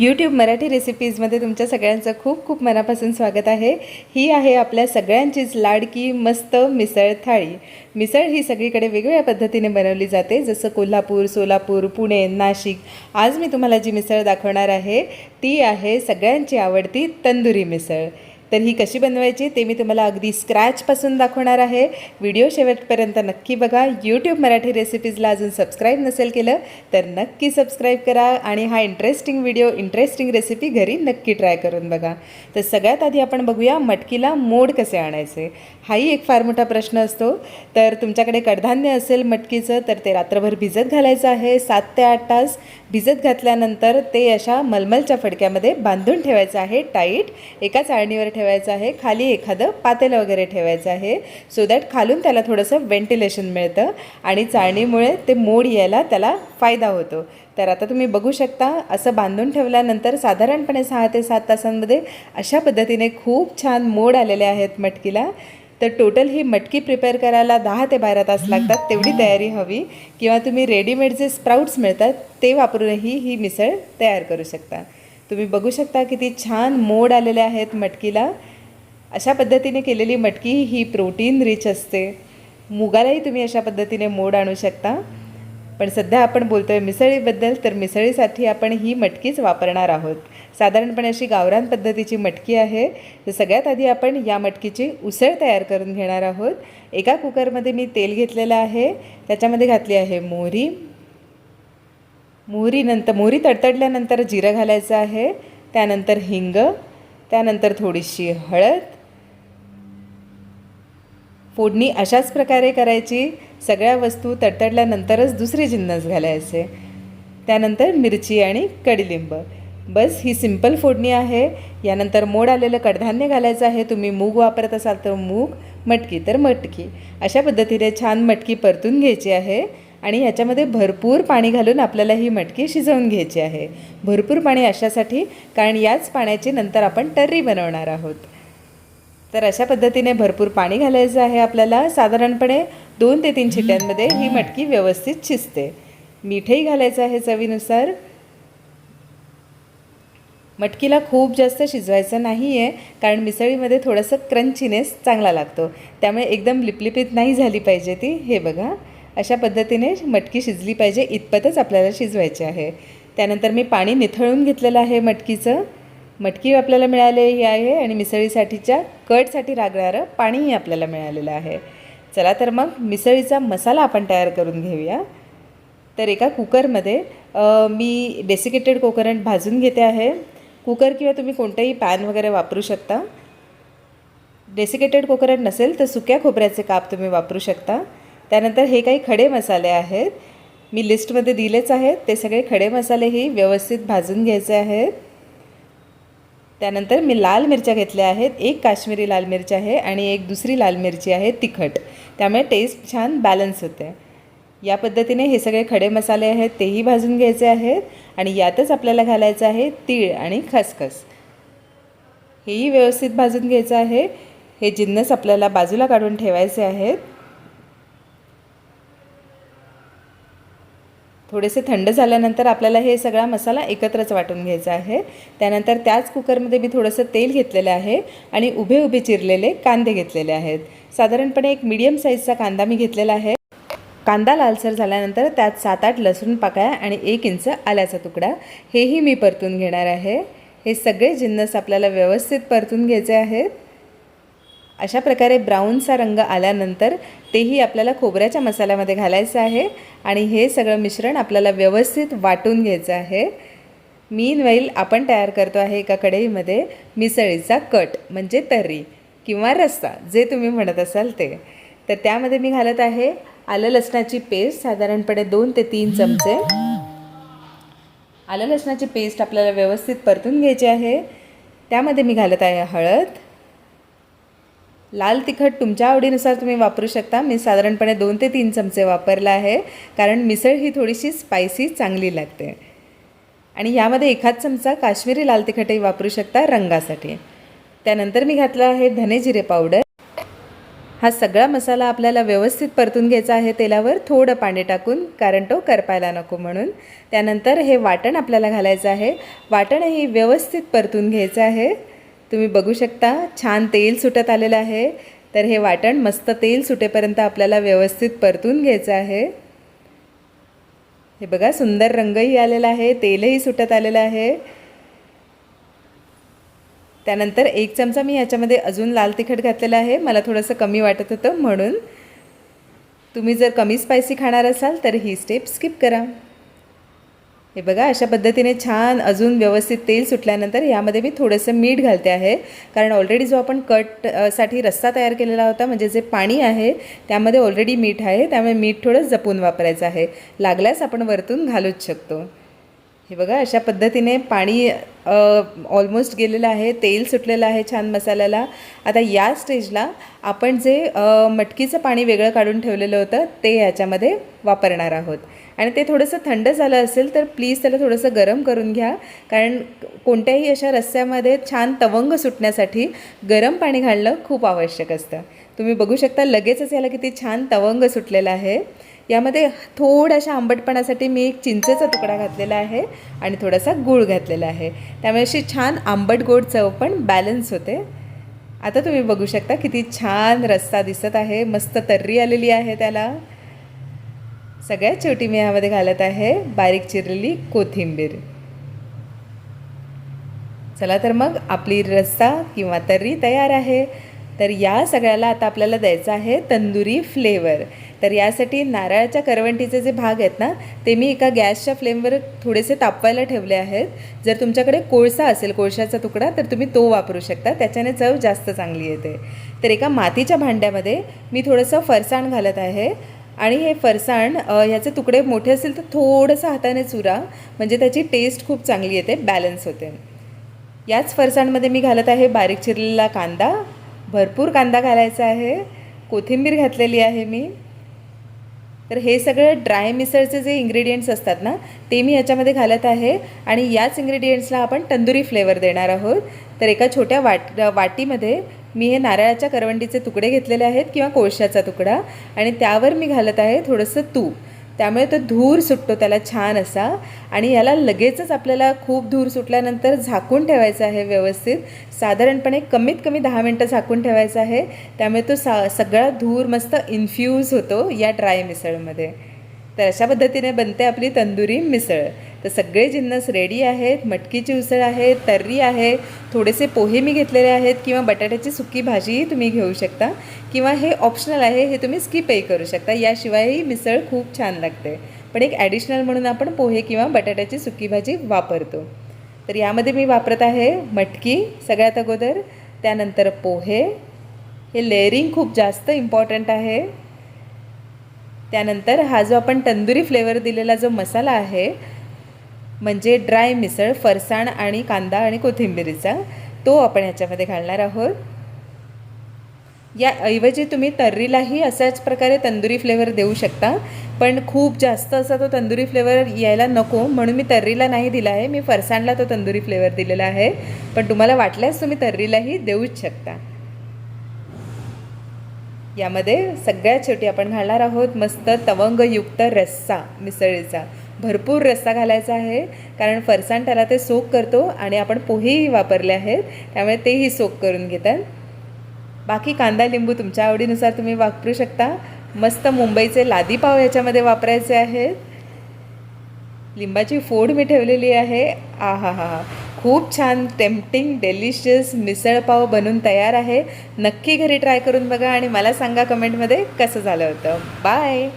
YouTube Marathi रेसिपीजमध्ये तुमच्या सगळ्यांचं खूप खूप मनापासून स्वागत आहे. ही आहे आपल्या सगळ्यांचीच लाडकी मस्त मिसळ थाळी. मिसळ ही सगळीकडे वेगवेगळ्या पद्धतीने बनवली जाते. जसं कोल्हापूर सोलापूर पुणे नाशिक. आज मी तुम्हाला जी मिसळ दाखवणार आहे ती आहे सगळ्यांची आवडती तंदुरी मिसळ. तर ही कशी बनवायची ते मी तुम्हाला अगदी स्क्रॅचपासून दाखवणार आहे. व्हिडिओ शेवटपर्यंत नक्की बघा. यूट्यूब मराठी रेसिपीजला अजून सबस्क्राईब नसेल केलं तर नक्की सबस्क्राईब करा आणि हा इंटरेस्टिंग व्हिडिओ इंटरेस्टिंग रेसिपी घरी नक्की ट्राय करून बघा. तर सगळ्यात आधी आपण बघूया मटकीला मोड कसे आणायचे. हाही एक फार मोठा प्रश्न असतो. तर तुमच्याकडे कडधान्य असेल मटकीचं तर ते रात्रभर भिजत घालायचं आहे. सात ते आठ तास भिजत घातल्यानंतर ते अशा मलमलच्या फडक्यामध्ये बांधून ठेवायचं आहे टाईट. एका चाळणीवर ठेवायचं आहे खाली एखादं पातेलं वगैरे ठेवायचं आहे सो दॅट खालून त्याला थोडंसं व्हेंटिलेशन मिळतं आणि चाळणीमुळे ते मोड यायला त्याला फायदा होतो. तर आता तुम्ही बघू शकता असं बांधून ठेवल्यानंतर साधारणपणे सहा ते सात तासांमध्ये अशा पद्धतीने खूप छान मोड आलेले आहेत मटकीला. तर टोटल ही मटकी प्रिपेअर करायला दहा ते बारा तास लागतात तेवढी तयारी हवी. किंवा तुम्ही रेडीमेड जे स्प्राउट्स मिळतात ते वापरूनही ही मिसळ तयार करू शकता. तुम्ही बघू शकता किती छान मोड आलेले आहेत मटकीला. अशा पद्धतीने केलेली मटकी ही प्रोटीन रिच असते. मुगालाही तुम्ही अशा पद्धतीने मोड आणू शकता. पण सध्या आपण बोलतोय मिसळीबद्दल तर मिसळीसाठी आपण ही मटकीच वापरणार आहोत. साधारणपणे अशी गावरान पद्धतीची मटकी आहे. तर सगळ्यात आधी आपण या मटकीची उसळ तयार करून घेणार आहोत. एका कुकरमध्ये मी तेल घेतलेलं आहे. त्याच्यामध्ये घातली आहे मोहरी. मोहरीनंतर मोहरी तडतडल्यानंतर जिरं घालायचं आहे. त्यानंतर हिंग. त्यानंतर थोडीशी हळद. फोडणी अशाच प्रकारे करायची. सगळ्या वस्तू तडतडल्यानंतरच दुसरे जिन्नस घालायचे. त्यानंतर मिरची आणि कडीलिंब. बस ही सिंपल फोडणी आहे. यानंतर मोड आलेलं कडधान्य घालायचं आहे. तुम्ही मूग वापरत असाल तर मूग मटकी तर मटकी. अशा पद्धतीने छान मटकी परतून घ्यायची आहे आणि ह्याच्यामध्ये भरपूर पाणी घालून आपल्याला ही मटकी शिजवून घ्यायची आहे. भरपूर पाणी अशासाठी कारण याच पाण्याची नंतर आपण टर्री बनवणार आहोत. तर अशा पद्धतीने भरपूर पाणी घालायचं आहे आपल्याला. साधारणपणे दोन ते तीन छिट्यांमध्ये ही मटकी व्यवस्थित शिजते. मीठही घालायचं आहे चवीनुसार. मटकीला खूप जास्त शिजवायचं नाही आहे कारण मिसळीमध्ये थोडंसं क्रंचीनेस चांगला लागतो. त्यामुळे एकदम लिपलिपीत नाही झाली पाहिजे ती. हे बघा अशा पद्धतीने मटकी शिजली पाहिजे इतपतच आपल्याला शिजवायची आहे. त्यानंतर मी पाणी निथळून घेतलेलं आहे मटकीचं. मटकी आपल्याला मिळालेली आहे आणि मिसळीसाठीच्या कटसाठी लागणारं पाणीही आपल्याला मिळालेलं आहे. चला तर मग मिसळीचा मसाला आपण तयार करून घेऊया. तर एका कुकरमध्ये मी डेसिकेटेड कोकोनट भाजून घेते आहे. कुकर किंवा तुम्ही कोणतंही पॅन वगैरे वापरू शकता. डेसिकेटेड कोकोनट नसेल तर सुक्या खोबऱ्याचे काप तुम्ही वापरू शकता. त्यानंतर हे काही खडे मसाले आहेत. मी लिस्टमध्ये दिलेच आहेत. ते सगळे खडे मसालेही व्यवस्थित भाजून घ्यायचे आहेत. त्यानंतर मी लाल मिरच्या घेतल्या आहेत. एक काश्मीरी लाल मिरची आहे आणि एक दुसरी लाल मिरची आहे तिखट. त्यामुळे टेस्ट छान बॅलन्स होते. या पद्धतीने हे सगळे खडे मसाले आहेत तेही भाजून घ्यायचे आहेत आणि यातच आपल्याला घालायचं आहे तीळ आणि खसखस. हेही व्यवस्थित भाजून घ्यायचं आहे. हे जिन्नस आपल्याला बाजूला काढून ठेवायचे आहेत. थोडेसे थंड झाल्यानंतर आपल्याला हे सगळा मसाला एकत्रच वाटून घ्यायचा आहे. त्यानंतर त्याच कुकरमध्ये मी थोडंसं तेल घेतलेलं आहे आणि उभे उभे चिरलेले कांदे घेतलेले आहेत. साधारणपणे एक मीडियम साईजचा कांदा मी घेतलेला आहे. कांदा लालसर झाल्यानंतर त्यात सात आठ लसूण पाकळ्या आणि एक इंच आल्याचा तुकडा. हेही मी परतून घेणार आहे. हे सगळे जिन्नस आपल्याला व्यवस्थित परतून घ्यायचे आहेत. अशा प्रकारे ब्राऊनचा रंग आल्यानंतर तेही आपल्याला खोबऱ्याच्या मसाल्यामध्ये घालायचं आहे. आणि हे सगळं मिश्रण आपल्याला व्यवस्थित वाटून घ्यायचं आहे. मीन वाईल आपण तयार करतो आहे एका कढईमध्ये मिसळीचा कट म्हणजे तर्री किंवा रस्सा जे तुम्ही म्हणत असाल ते. तर त्यामध्ये मी घालत आहे आलं लसणाची पेस्ट साधारणपणे दोन ते तीन चमचे. आलं लसणाची पेस्ट आपल्याला व्यवस्थित परतून घ्यायची आहे. त्यामध्ये मी घालत आहे हळद. लाल तिखट तुमच्या आवडीनुसार तुम्ही वापरू शकता. मी साधारणपणे दोन ते तीन चमचे वापरला आहे. कारण मिसळ ही थोडीशी स्पायसी चांगली लागते. आणि यामध्ये एखाद चमचा काश्मीरी लाल तिखटही वापरू शकता रंगासाठी. त्यानंतर मी घातला आहे धने जिरे पावडर हा सगळा मसाला आपल्याला व्यवस्थित परतून घ्यायचा आहे तेलावर. थोडं पाणी टाकून कारण तो करपायला नको म्हणून. त्यानंतर हे वाटण आपल्याला घालायचं आहे. वाटणही व्यवस्थित परतून घ्यायचं आहे. तुम्ही बघू शकता छान तेल सुटत आलेलं आहे. तर हे वाटण मस्त तेल सुटेपर्यंत आपल्याला व्यवस्थित परतून घ्यायचं आहे. हे बघा सुंदर रंगही आलेला आहे तेलही सुटत आलेलं आहे. त्यानंतर एक चमचा मी ह्याच्यामध्ये अजून लाल तिखट घातलेलं आहे. मला थोडंसं कमी वाटत होतं म्हणून. तुम्ही जर कमी स्पायसी खाणार असाल तर ही स्टेप स्किप करा. हे बघा अशा पद्धतीने छान अजून व्यवस्थित तेल सुटल्यानंतर यामध्ये मी थोडंसं मीठ घालते आहे. कारण ऑलरेडी जो आपण कटसाठी रस्सा तयार केलेला होता म्हणजे जे पाणी आहे त्यामध्ये ऑलरेडी मीठ आहे. त्यामुळे मीठ थोडं जपून वापरायचं आहे. लागल्यास आपण वरतून घालूच शकतो. हे बघा अशा पद्धतीने पाणी ऑलमोस्ट गेलेलं आहे. तेल सुटलेलं आहे छान मसाल्याला. आता या स्टेजला आपण जे मटकीचं पाणी वेगळं काढून ठेवलेलं होतं ते याच्यामध्ये वापरणार आहोत. आणि ते थोडंसं थंड झालं असेल तर प्लीज त्याला थोडंसं गरम करून घ्या. कारण कोणत्याही अशा रस्स्यामध्ये छान तवंग सुटण्यासाठी गरम पाणी घालणं खूप आवश्यक असतं. तुम्ही बघू शकता लगेचच याला किती छान तवंग सुटलेला आहे. यामध्ये थोड्याशा आंबटपणासाठी मी एक चिंचेचा तुकडा घातलेला आहे आणि थोडासा गूळ घातलेला आहे. त्यामुळे अशी छान आंबट गोड चव पण बॅलन्स होते. आता तुम्ही बघू शकता किती छान रस्ता दिसत आहे. मस्त तर्री आलेली आहे त्याला. सगळ्यात शेवटी मी यामध्ये घालत आहे बारीक चिरलेली कोथिंबीर. चला तर मग आपली रस्सा किंवा तर्री तयार आहे. तर या सगळ्याला आता आपल्याला द्यायचं आहे तंदुरी फ्लेवर. तर यासाठी नारळाच्या करवंटीचे जे भाग आहेत ना ते मी एका गॅसच्या फ्लेमवर थोडेसे तापवायला ठेवले आहेत. जर तुमच्याकडे कोळसा असेल कोळशाचा तुकडा तर तुम्ही तो वापरू शकता. त्याच्याने चव जास्त चांगली येते. तर एका मातीच्या भांड्यामध्ये मी थोडंसं फरसाण घालत आहे. आणि हे फरसाण ह्याचे तुकडे मोठे असतील तर थोडंसं हाताने चुरा. म्हणजे त्याची टेस्ट खूप चांगली येते बॅलन्स होते. याच फरसाणमध्ये मी घालत आहे बारीक चिरलेला कांदा. भरपूर कांदा घालायचा आहे. कोथिंबीर घातलेली आहे मी. तर हे सगळं ड्राय मिसळचे जे इंग्रेडियंट्स असतात ना ते मी ह्याच्यामध्ये घालत आहे. आणि याच इंग्रेडियंट्सला आपण तंदुरी फ्लेवर देणार आहोत. तर एका छोट्या वाट वाटीमध्ये मी हे नारळाच्या करवंडीचे तुकडे घेतलेले आहेत किंवा कोळशाचा तुकडा आणि त्यावर मी घालत आहे थोडंसं तूप. त्यामुळे तो धूर सुटतो त्याला छान असा. आणि याला लगेचच आपल्याला खूप धूर सुटल्यानंतर झाकून ठेवायचं आहे व्यवस्थित. साधारणपणे कमीत कमी दहा मिनटं झाकून ठेवायचं आहे. त्यामुळे तो सा सगळा धूर मस्त इन्फ्यूज होतो या ड्राय मिसळमध्ये. तर अशा पद्धतीने बनते आपली तंदुरी मिसळ. तर सगळे जिन्नस रेडी आहेत मटकीची उसळ आहे तर्री आहे थोडेसे पोहे मी घेतलेले आहेत किंवा बटाट्याची सुकी भाजीही तुम्ही घेऊ शकता किंवा हे ऑप्शनल आहे हे तुम्ही स्किपही करू शकता. याशिवायही मिसळ खूप छान लागते. पण एक ॲडिशनल म्हणून आपण पोहे किंवा बटाट्याची सुकी भाजी वापरतो. तर यामध्ये मी वापरत आहे मटकी सगळ्यात अगोदर त्यानंतर पोहे. हे लेअरिंग खूप जास्त इम्पॉर्टंट आहे. त्यानंतर हा जो आपण तंदुरी फ्लेवर दिलेला जो मसाला आहे म्हणजे ड्राय मिसळ फरसाण आणि कांदा आणि कोथिंबिरीचा. तो आपण ह्याच्यामध्ये घालणार आहोत. याऐवजी तुम्ही तर्रीलाही अशाच प्रकारे तंदुरी फ्लेवर देऊ शकता. पण खूप जास्त असा तो तंदुरी फ्लेवर यायला नको. म्हणून मी तर्रीला नाही दिला आहे. मी फरसाणला तो तंदुरी फ्लेवर दिलेला आहे. पण तुम्हाला वाटल्यास तुम्ही तर्रीलाही देऊच शकता. यामध्ये सगळ्यात शेवटी आपण घालणार आहोत मस्त तवंगयुक्त रस्सा मिसळीचा. भरपूर रस्सा घालायचा आहे. कारण फरसाण त्याला ते सोक करतो आणि आपण पोहेही वापरले आहेत. त्यामुळे तेही सोक करून घेतात. बाकी कांदा लिंबू तुमच्या आवडीनुसार तुम्ही वापरू शकता. मस्त मुंबईचे लादी पाव याच्यामध्ये वापरायचे आहेत. लिंबाची फोड मी ठेवलेली आहे. आ हा हा हा खूप छान टेम्पटिंग डेलिशियस मिसळपाव बनून तयार आहे. नक्की घरी ट्राय करून बघा आणि मला सांगा कमेंटमध्ये कसं झालं होतं. बाय